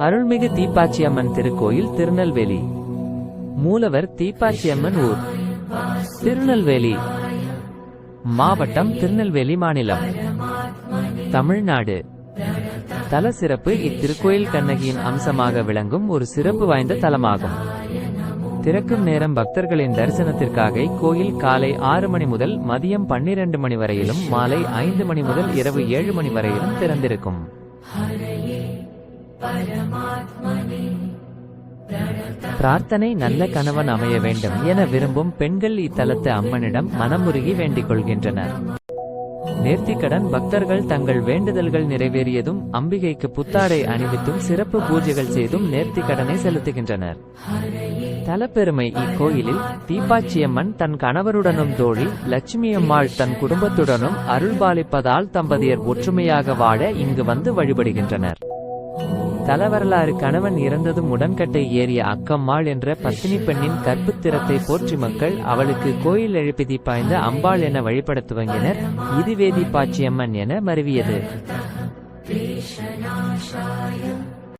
அருள்மிகு தீப்பாச்சியம்மன் திருக்கோயில் திருநெல்வேலி. மூலவர் தீப்பாச்சியம்மன் ஊர். திருநெல்வேலி மாவட்டம் திருநெல்வேலி மாநிலம். தமிழ்நாடு. தல சிறப்பு இத்திருக்கோயில் கண்ணகியின் அம்சமாக விளங்கும் ஒரு சிறப்பு வாய்ந்த தலமாகும். திறக்கும் நேரம் பக்தர்களின் தரிசனத்திற்காக கோயில் காலை ஆறு மணி முதல் மதியம் பன்னிரண்டு மணி வரையிலும் மாலை ஐந்து மணி முதல் இரவு ஏழு மணி வரையிலும் திறந்திருக்கும். பிரார்த்தனை நல்ல கணவன் அமைய வேண்டும் என விரும்பும் பெண்கள் இத்தலத்து அம்மனிடம் மனமுருகி வேண்டிக் கொள்கின்றனர். நேர்த்திக்கடன் பக்தர்கள் தங்கள் வேண்டுதல்கள் நிறைவேறியதும் அம்பிகைக்கு புத்தாடை அணிவித்தும் சிறப்பு பூஜைகள் செய்தும் நேர்த்திக்கடனை செலுத்துகின்றனர். தலப்பெருமை இக்கோயிலில் தீப்பாச்சியம்மன் தன் கணவருடனும் தோழி லட்சுமி அம்மாள் தன் குடும்பத்துடனும் அருள்பாலிப்பதால் தம்பதியர் ஒற்றுமையாக வாழ இங்கு வந்து வழிபடுகின்றனர். தலவரலாறு கணவன் இறந்ததும் உடன்கட்டை ஏறிய அக்கம்மாள் என்ற பத்தினி பெண்ணின் கற்புத்திறத்தை போற்றி மக்கள் அவளுக்கு கோயில் எழுப்பிதி பாய்ந்த அம்பாள் என வழிபடத் துவங்கினர். இதுவேதி பாச்சியம்மன் என மருவியது.